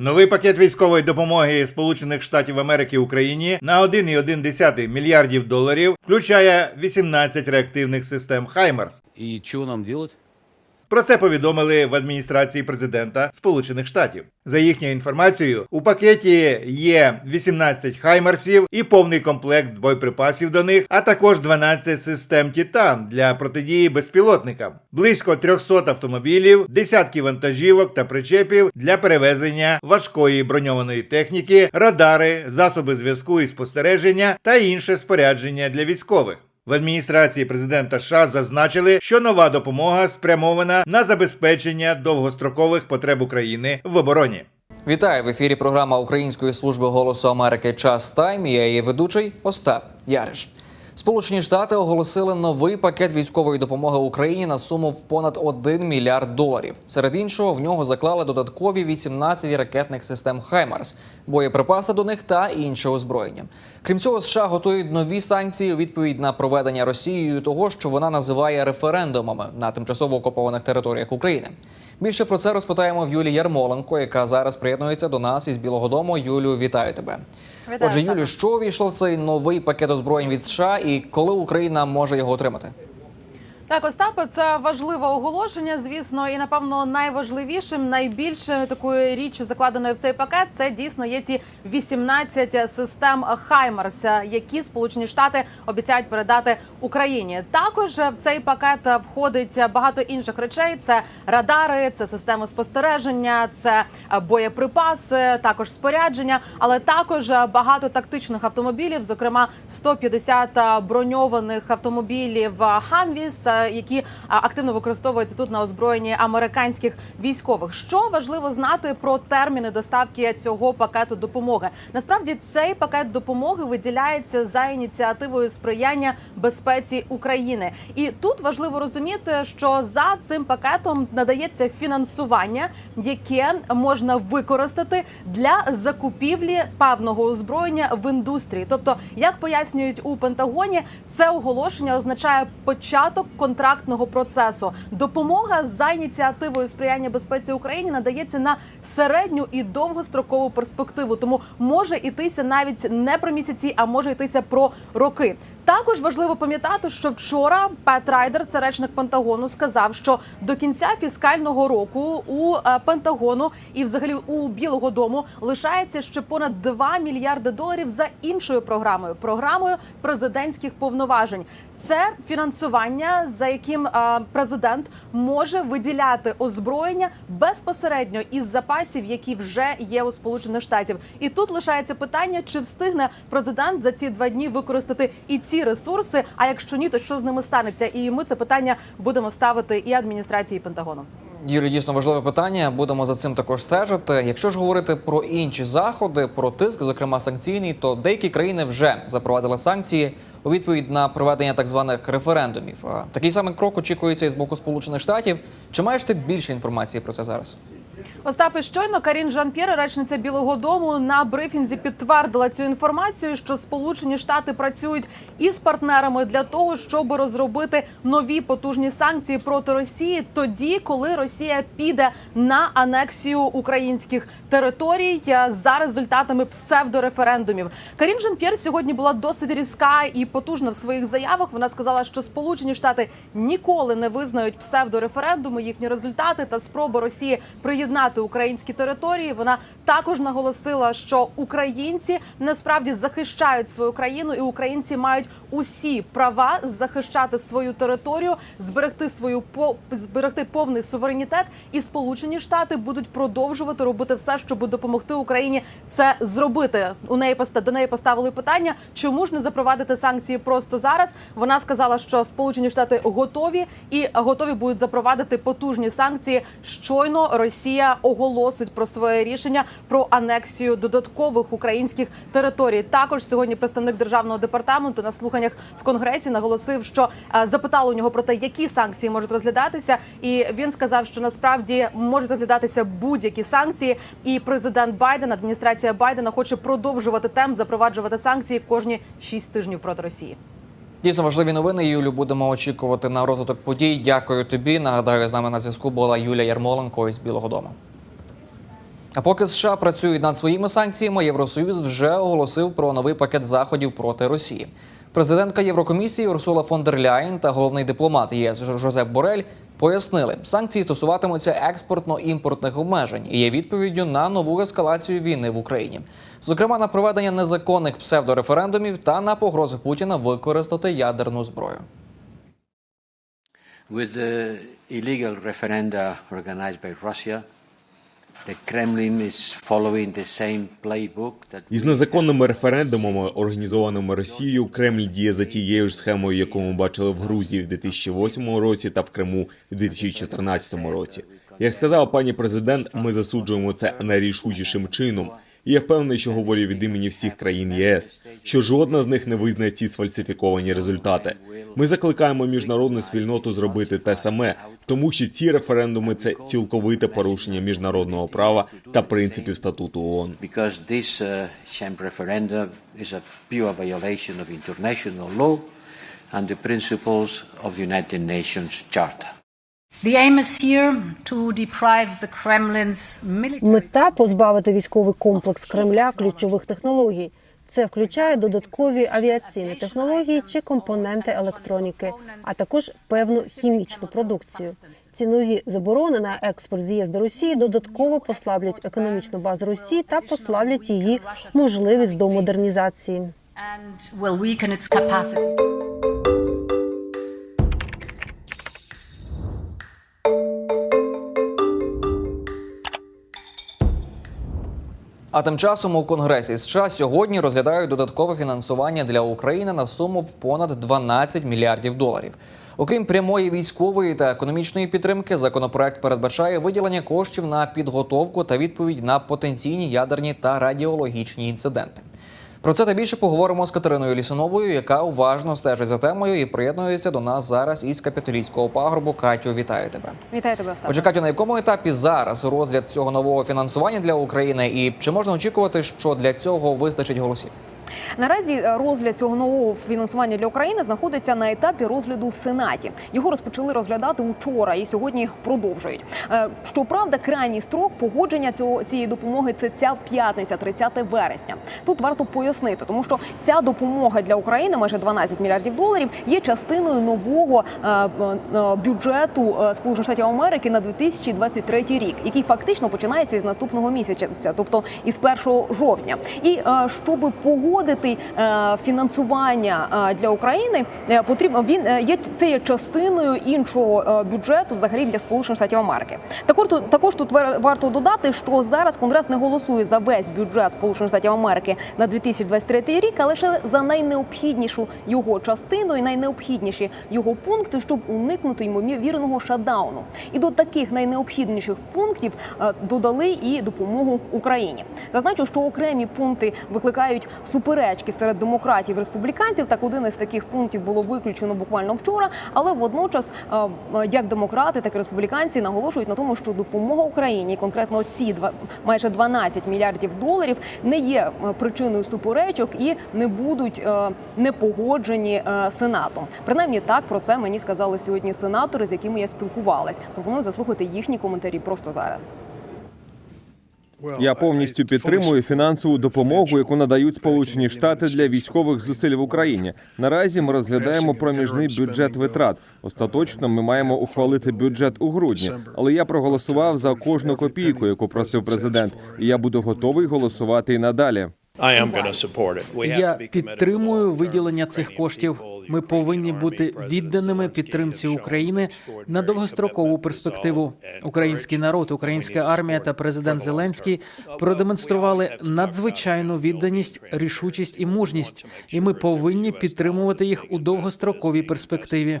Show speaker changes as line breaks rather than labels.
Новий пакет військової допомоги Сполучених Штатів Америки Україні на 1,1 мільярдів доларів включає 18 реактивних систем Хаймерс.
І що нам делать?
Про це повідомили в адміністрації президента Сполучених Штатів. За їхньою інформацією, у пакеті є 18 хаймарсів і повний комплект боєприпасів до них, а також 12 систем Титан для протидії безпілотникам, близько 300 автомобілів, десятки вантажівок та причепів для перевезення важкої броньованої техніки, радари, засоби зв'язку і спостереження та інше спорядження для військових. В адміністрації президента США зазначили, що нова допомога спрямована на забезпечення довгострокових потреб України в обороні.
Вітаю в ефірі. Програма Української служби голосу Америки Час Тайм. Я її ведучий Остап Яриш. Сполучені Штати оголосили новий пакет військової допомоги Україні на суму в понад 1 мільярд доларів. Серед іншого, в нього заклали додаткові 18 ракетних систем Хаймарс, боєприпаси до них та інше озброєння. Крім цього, США готують нові санкції у відповідь на проведення Росією того, що вона називає референдумами на тимчасово окупованих територіях України. Більше про це розпитаємо в Юлі Ярмоленко, яка зараз приєднується до нас із Білого Дому. Юлю, вітаю тебе.
Вітаю,
Отже. Юлю, що увійшло в цей новий пакет озброєнь від США, і коли Україна може його отримати?
Так, Остапе, це важливе оголошення, звісно, і напевно найважливішим, найбільшою такою річчю, закладеною в цей пакет, це дійсно є ці 18 систем Хаймарс, які Сполучені Штати обіцяють передати Україні. Також в цей пакет входить багато інших речей: це радари, це системи спостереження, це боєприпаси, також спорядження, але також багато тактичних автомобілів, зокрема 150 броньованих автомобілів Хамвіс, які активно використовуються тут на озброєнні американських військових. Що важливо знати про терміни доставки цього пакету допомоги? Насправді цей пакет допомоги виділяється за ініціативою сприяння безпеці України, і тут важливо розуміти, що за цим пакетом надається фінансування, яке можна використати для закупівлі певного озброєння в індустрії. Тобто, як пояснюють у Пентагоні, це оголошення означає початок контрактного процесу. Допомога за ініціативою сприяння безпеці України надається на середню і довгострокову перспективу. Тому може йтися навіть не про місяці, а може йтися про роки. Також важливо пам'ятати, що вчора Пет Райдер, це речник Пентагону, сказав, що до кінця фіскального року у е, Пентагону і взагалі у Білого Дому лишається ще понад 2 мільярди доларів за іншою програмою програмою президентських повноважень. Це фінансування, за яким е, президент може виділяти озброєння безпосередньо із запасів, які вже є у Сполучених Штатів. І тут лишається питання, чи встигне президент за ці два дні використати і ці ресурси. А якщо ні, то що з ними станеться? І ми це питання будемо ставити і адміністрації і Пентагону.
Юлі, дійсно важливе питання. Будемо за цим також стежити. Якщо ж говорити про інші заходи, про тиск, зокрема санкційний, то деякі країни вже запровадили санкції у відповідь на проведення так званих референдумів. Такий самий крок очікується і з боку Сполучених Штатів. Чи маєш ти більше інформації про це зараз?
Остапе, щойно Карін Жан-П'єр, речниця Білого Дому, на брифінзі підтвердила цю інформацію, що Сполучені Штати працюють із партнерами для того, щоб розробити нові потужні санкції проти Росії, тоді, коли Росія піде на анексію українських територій е, за результатами псевдореферендумів. Карін Жан-П'єр сьогодні була досить різка і потужна в своїх заявах. Вона сказала, що Сполучені Штати ніколи не визнають псевдореферендуми, їхні результати та спроби Росії приєднати українські території. Вона також наголосила, що українці насправді захищають свою країну, і українці мають усі права захищати свою територію, зберегти свою зберегти повний суверенітет. І Сполучені Штати будуть продовжувати робити все, щоб допомогти Україні це зробити. У неї поста- до неї поставили питання, чому ж не запровадити санкції просто зараз. Вона сказала, що Сполучені Штати готові і готові будуть запровадити потужні санкції. Щойно Росія оголосить про своє рішення про анексію додаткових українських територій. Також сьогодні представник державного департаменту на слуханнях в конгресі наголосив, що е, запитали у нього про те, які санкції можуть розглядатися, і він сказав, що насправді можуть розглядатися будь-які санкції. І президент Байден, адміністрація Байдена, хоче продовжувати темп запроваджувати санкції кожні шість тижнів проти Росії.
Дійсно важливі новини. Юлю будемо очікувати на розвиток подій. Дякую тобі. Нагадаю, з нами на зв'язку була Юлія Ярмоленко із Білого Дому. А поки США працюють над своїми санкціями, Євросоюз вже оголосив про новий пакет заходів проти Росії. Президентка Єврокомісії Урсула фон дер Ляйн та головний дипломат ЄС Жозеп Борель пояснили, санкції стосуватимуться експортно-імпортних обмежень і є відповіддю на нову ескалацію війни в Україні, зокрема на проведення незаконних псевдореферендумів та на погрози Путіна використати ядерну зброю.
With the illegal referenda organized by Russia,
Із незаконними референдумами, організованими Росією, Кремль діє за тією ж схемою, яку ми бачили в Грузії в 2008 році та в Криму в 2014 році. Як сказала пані президент, ми засуджуємо це найрішучішим чином. І я впевнений, що говорю від імені всіх країн ЄС, що жодна з них не визнає ці сфальсифіковані результати. Ми закликаємо міжнародну спільноту зробити те саме, тому що ці референдуми це цілковите порушення міжнародного права та принципів статуту ООН.
uh, and the principles of the United Nations Charter.
The aim is here to deprive the Kremlin's military.
Мета позбавити військовий комплекс Кремля ключових технологій. Це включає додаткові авіаційні технології чи компоненти електроніки, а також певну хімічну продукцію. Ці нові заборони на експорт з ЄС до Росії додатково послаблять економічну базу Росії та послаблять її можливість до модернізації.
А тим часом у Конгресі США сьогодні розглядають додаткове фінансування для України на суму в понад 12 мільярдів доларів. Окрім прямої військової та економічної підтримки, законопроект передбачає виділення коштів на підготовку та відповідь на потенційні ядерні та радіологічні інциденти. Про це та більше поговоримо з Катериною Лісуновою, яка уважно стежить за темою і приєднується до нас зараз із капітолійського пагорбу. Катю, вітаю тебе.
Вітаю тебе, Остап.
Отже, Катю, на якому етапі зараз розгляд цього нового фінансування для України, і чи можна очікувати, що для цього вистачить голосів?
Наразі е, розгляд цього нового фінансування для України знаходиться на етапі розгляду в Сенаті. Його розпочали розглядати учора і сьогодні продовжують. Е, Щоправда, крайній строк погодження цього цієї допомоги це ця п'ятниця, 30 вересня. Тут варто пояснити, тому що ця допомога для України, майже 12 мільярдів доларів, є частиною нового е, бюджету Сполучених Штатів Америки на 2023 рік, який фактично починається із наступного місяця, тобто із 1 жовтня. І щоб погодити е, фінансування е, для України, е, потрібно він є це є частиною іншого бюджету взагалі для Сполучених Штатів Америки. Також також тут вар- варто додати, що зараз Конгрес не голосує за весь бюджет Сполучених Штатів Америки на 2023 рік, а лише за найнеобхіднішу його частину і найнеобхідніші його пункти, щоб уникнути ймовірного шатдауну. І до таких найнеобхідніших пунктів додали і допомогу Україні. Зазначу, що окремі пункти викликають суперечки серед демократів республіканців. Так один із таких пунктів було виключено буквально вчора. Але водночас, е, е, як демократи, так і республіканці наголошують на тому, що допомога Україні, конкретно ці майже 12 мільярдів доларів, не є е, причиною суперечок і не будуть не погоджені е, сенатом. Принаймні так про це мені сказали сьогодні сенатори, з якими я спілкувалась. Пропоную заслухати їхні коментарі просто зараз.
Я повністю підтримую фінансову допомогу, яку надають Сполучені Штати для військових зусиль в Україні. Наразі ми розглядаємо проміжний бюджет витрат. Остаточно ми маємо ухвалити бюджет у грудні, але я проголосував за кожну копійку, яку просив президент, і я буду готовий голосувати і надалі.
Я підтримую виділення цих коштів. Ми повинні бути відданими підтримці України на довгострокову перспективу. Український народ, українська армія та президент Зеленський продемонстрували надзвичайну відданість, рішучість і мужність, і ми повинні підтримувати їх у довгостроковій перспективі.